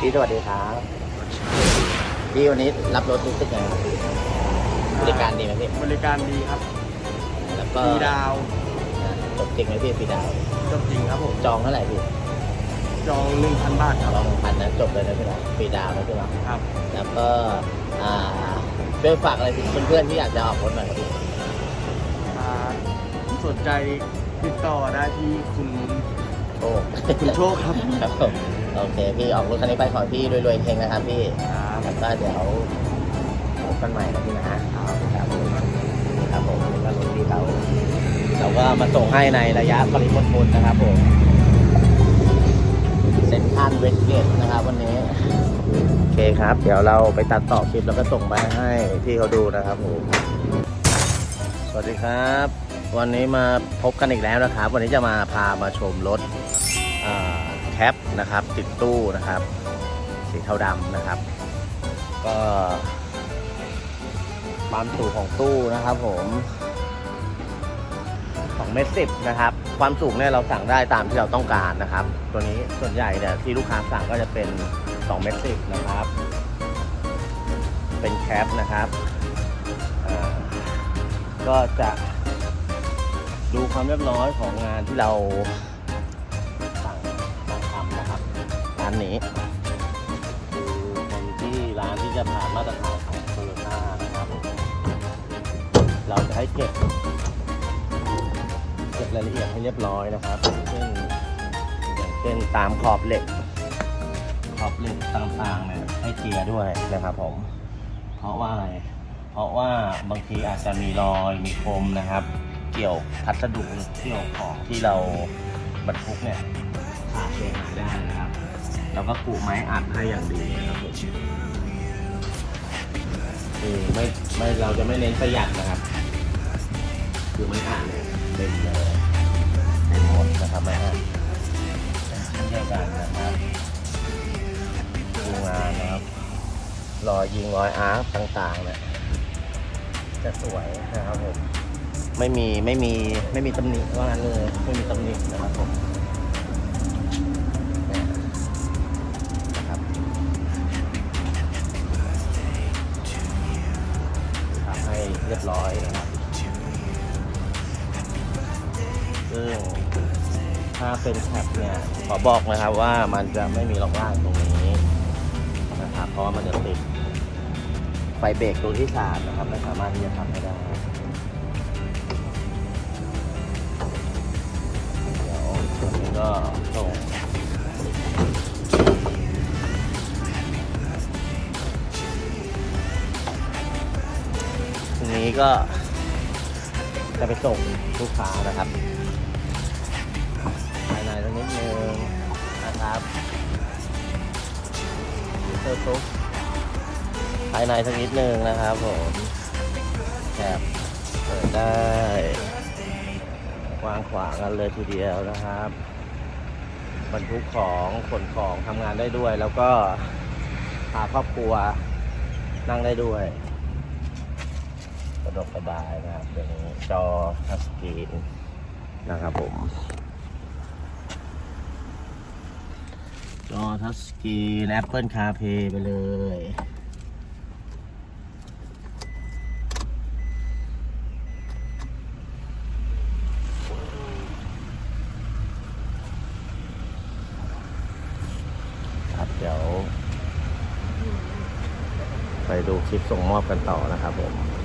พี่สวัสดีครับพี่วันนี้รับรถรู้สึกไงครับบริการดีไหมพี่บริการดีครับแล้วก็มีดาวจบจริงไหมพี่ฟรีดาวจบจริงครับผมจองเท่าไหร่พี่จองหนึ่งพันบาทครับจองพันนะจบเลยนะพี่นะฟรีดาวนะพี่นะครับ แล้วก็อ่าเพื่อฝากอะไรถึงเพื่อนๆที่อยากจะออกรถหน่อยครับพี่อ่าสนใจติดต่อได้ที่คุณโอ้คุณโชคครับครับผม โอเคพี่ออกรถคันนี้ไปขอให้พี่รวยๆเฮงนะครับพี่ครับแล้วก็เดี๋ยวพบกันใหม่นะพี่นะครับครับผมครับผมอันนี้ก็รถที่เราเราก็มาส่งให้ในระยะปริมณฑลนะครับผมเซ็นทรัลเวสเกตนะครับวันนี้โอเคครับ เดี๋ยวเราไปตัดต่อคลิปแล้วก็ส่งไปให้พี่เขาดูนะครับผมสวัสดีครับ วันนี้มาพบกันอีกแล้วนะครับ วันนี้จะมาพามาชมรถอ่าแคปนะครับ ติดตู้นะครับ สีเทาดำนะครับ ก็ความสูงของตู้นะครับผม2เมตรสิบนะครับ ความสูงเนี่ยเราสั่งได้ตามที่เราต้องการนะครับ ตัวนี้ส่วนใหญ่เนี่ยที่ลูกค้าสั่งก็จะเป็น2เมตรสิบนะครับ เป็นแคปนะครับก็จะดูความเรียบร้อยของงานที่เราานนี้คือเป็นที่ร้านที่จะผ่านมาตรฐานของโตโยต้านะครับผมเราจะให้เก็บเก็บรายละเอียดให้เรียบร้อยนะครับเช่นอย่างเช่นตามขอบเหล็ก ขอบเหล็กต่างๆเนี่ยให้เจียด้วยนะครับผม เพราะว่าอะไรเพราะว่าบางทีอาจจะมีรอยมีคมนะครับ เกี่ยวพัสดุเกี่ยวของที่เราบรรทุกเนี่ยขาดเสียหายได้นะครับ แล้วก็กูไม้อัดให้อย่างดีนะครับผมคือไม่ไม่เราจะไม่เน้นประหยัดนะครับ คือไม้อัดเนี่ยเต็มเลยเต็มหมดนะครับไม้อัดเช่นเดียวกันนะครับดูงานนะครับรอยยิงรอยอาร์คต่างๆเนี่ยจะสวยนะครับผมไม่มีไม่มีไม่มีตำหนิว่างั้นเลยไม่มีตำหนินะครับผม เรียบร้อยนะครับซึ่งถ้าเป็นแคปเนี่ยขอบอกนะครับว่ามันจะไม่มีรองล่างตรงนี้นะครับเพราะว่ามันจะติดไฟเบรกตัวที่สามนะครับไม่สามารถที่จะทำให้ได้เดี๋ยวส่วนนี้ก็ส่ง นี้ก็จะไปส่งลูกค้านะครับภายในสักนิดนึงนะครับเติมตุ๊กภายในสักนิดนึงนะครับผมแคบเปิดได้วางขวางกันเลยทีเดียวนะครับบรรทุกของขนของทำงานได้ด้วย แล้วก็พาครอบครัวนั่งได้ด้วย ดกสบายนะครับเป็นจอทัชสกรีนนะครับผม จอทัชสกรีน Apple CarPlay ไปเลยครับเดี๋ยวไปดูคลิปส่งมอบกันต่อนะครับผม